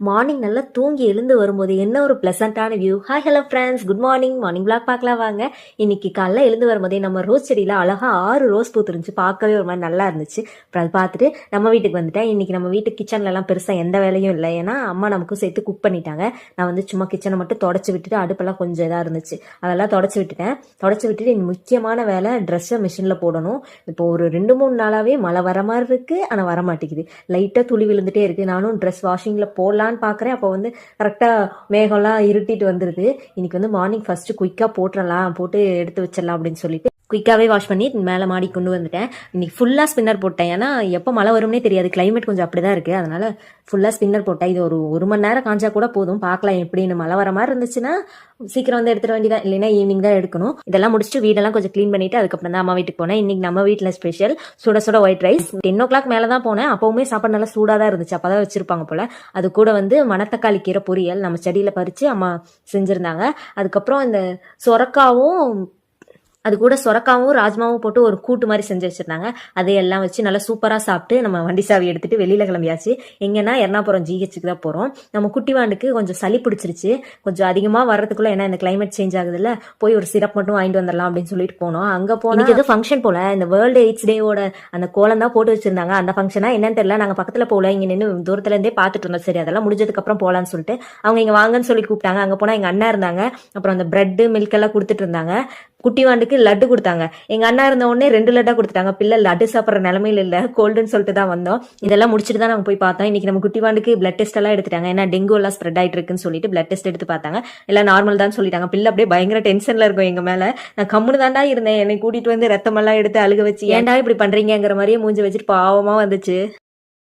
Morning நல்லா தூங்கி எழுந்து வரும்போது என்ன ஒரு ப்ளசண்ட்டான view hi hello friends good morning morning vlog பார்க்கலாம் வாங்க. இன்னைக்கு காலைல எழுந்து வரும்போதே நம்ம ரோஸ் செடியில் அழகாக ஆறு ரோஸ் பூ இருந்துச்சு பார்க்கவே ஒரு மாதிரி நல்லா இருந்துச்சு. அப்புறம் அது பார்த்துட்டு நம்ம வீட்டுக்கு வந்துட்டேன். இன்னைக்கு நம்ம வீட்டு கிச்சன்லலாம் பெருசாக எந்த வேலையும் இல்லை. ஏன்னா அம்மா நமக்கும் சேர்த்து குக் பண்ணிட்டாங்க. நான் வந்து சும்மா கிச்சனை மட்டும் தொடச்சி விட்டுட்டு அடுப்பெல்லாம் கொஞ்சம் இதாக இருந்துச்சு. அதெல்லாம் தொடச்சி விட்டுட்டேன். தொடச்சி விட்டுட்டு முக்கியமான வேலை ட்ரெஸ்ஸை மிஷினில் போடணும். இப்போ ஒரு ரெண்டு மூணு நாளாகவே மழை வர மாதிரி இருக்குது ஆனால் வர மாட்டேங்குது லைட்டாக துளி விழுந்துட்டே இருக்குது நானும் ட்ரெஸ் வாஷிங்கில் போடலாம் போடலான்னு பார்க்குறேன் அப்போ வந்து கரெக்டாக மேகம்லாம் இருட்டிட்டு வந்துடுது இன்னைக்கு வந்து மார்னிங் ஃபஸ்ட்டு குயிக்காக போட்டுடலாம் போட்டு எடுத்து வச்சிடலாம் அப்படின்னு சொல்லிட்டு குயிக்காகவே வாஷ் பண்ணி மேலே மாடி கொண்டு வந்துட்டேன். இன்னைக்கு ஃபுல்லாக ஸ்பின்னர் போட்டேன். ஏன்னா எப்போ மழை வரும்னே தெரியாது. கிளைமேட் கொஞ்சம் அப்படி தான் இருக்குது அதனால் ஃபுல்லாக ஸ்பின்னர் போட்டேன். இது ஒரு ஒரு மணி நேரம் காஞ்சா கூட போதும். பார்க்கலாம் எப்படின்னு மழை வர மாதிரி இருந்துச்சுன்னா சீக்கிரம் வந்து எடுத்துட வேண்டியதான் இல்லைன்னா ஈவினிங் தான் எடுக்கணும். இதெல்லாம் முடிச்சுட்டு வீடெல்லாம் கொஞ்சம் க்ளீன் பண்ணிட்டு அதுக்கப்புறம் தான் அம்மா வீட்டுக்கு போனேன். இன்னைக்கு நம்ம வீட்டில் ஸ்பெஷல் சுட சுட white rice ten o'clock மேலே தான் போனேன். அப்போவுமே சாப்பாடு நல்லா சூடாக தான் இருந்துச்சு. அப்போ தான் வச்சிருப்பாங்க போல். அது கூட வந்து மணத்தக்காளி கீரை பொரியல் நம்ம செடியில் பறித்து அம்மா செஞ்சுருந்தாங்க. அதுக்கப்புறம் இந்த சொரக்காவும் அது கூட சொரக்காவும் ராஜ்மாவும் போட்டு ஒரு கூட்டு மாதிரி செஞ்சு வச்சிருந்தாங்க. அதையெல்லாம் வச்சு நல்லா சூப்பராக சாப்பிட்டு நம்ம வண்டி சாவி எடுத்துட்டு வெளியில கிளம்பியாச்சு. எங்கன்னா எர்ணாபுரம் ஜிஹெச்சுக்கு தான் போகிறோம் நம்ம குட்டிவாண்டுக்கு கொஞ்சம் சளி பிடிச்சிருச்சு. கொஞ்சம் அதிகமாக வர்றதுக்குள்ள ஏன்னா இந்த கிளைமேட் சேஞ்ச் ஆகுதுல்ல போய் ஒரு சிரப் மட்டும் வாங்கிட்டு வந்துடலாம் அப்படின்னு சொல்லிட்டு போனோம். அங்கே போனால் எதுவும் ஃபங்க்ஷன் போல இந்த வேர்ல்டு எய்ட்ஸ் டேவோட அந்த கோலம் தான் போட்டு வச்சிருந்தாங்க. அந்த ஃபங்க்ஷனா என்னன்னு தெரியல நாங்கள் பக்கத்தில் போகல. இங்கே நின்று தூரத்துலேருந்தே பார்த்துட்டு இருந்தோம். சரி அதெல்லாம் முடிஞ்சதுக்கப்புறம் போகலான்னு சொல்லிட்டு அவங்க இங்கே வாங்கன்னு சொல்லி கூப்பிட்டாங்க. அங்கே போனால் எங்கள் அண்ணா இருந்தாங்க. அப்புறம் அந்த பிரெட்டு மில்க் எல்லாம் கொடுத்துட்டு இருந்தாங்க. குட்டிவாண்டுக்கு லட்டு கொடுத்தாங்க. எங்க அண்ணா இருந்த உடனே ரெண்டு லட்டா கொடுத்துட்டாங்க. பிள்ளை லட்டு சாப்பிட்ற நிலமையில இல்ல. கோல்டுன்னு சொல்லிட்டு தான் வந்தோம். இதெல்லாம் முடிச்சுட்டு தான் நாங்க போய் பார்த்தோம். இன்னைக்கு நம்ம குட்டிவாண்டுக்கு பிளட் டெஸ்ட் எல்லாம் எடுத்துட்டாங்க. ஏன்னா டெங்கு எல்லாம் ஸ்ப்ரெட் ஆயிட்டு இருக்குன்னு சொல்லிட்டு பிளட் டெஸ்ட் எடுத்து பார்த்தாங்க. எல்லாம் நார்மல் தான் சொல்லிட்டாங்க. பிள்ளை அப்படியே பயங்கர டென்ஷன்ல இருக்கும் எங்க மேல. நான் கம்முனு தாண்டா இருந்தேன். என்னை கூட்டிட்டு வந்து ரத்தமெல்லாம் எடுத்து அழுக வச்சு ஏன்டா இப்படி பண்றீங்கங்கிற மாதிரியே மூஞ்சி வச்சுட்டு பாவமா வந்துச்சு.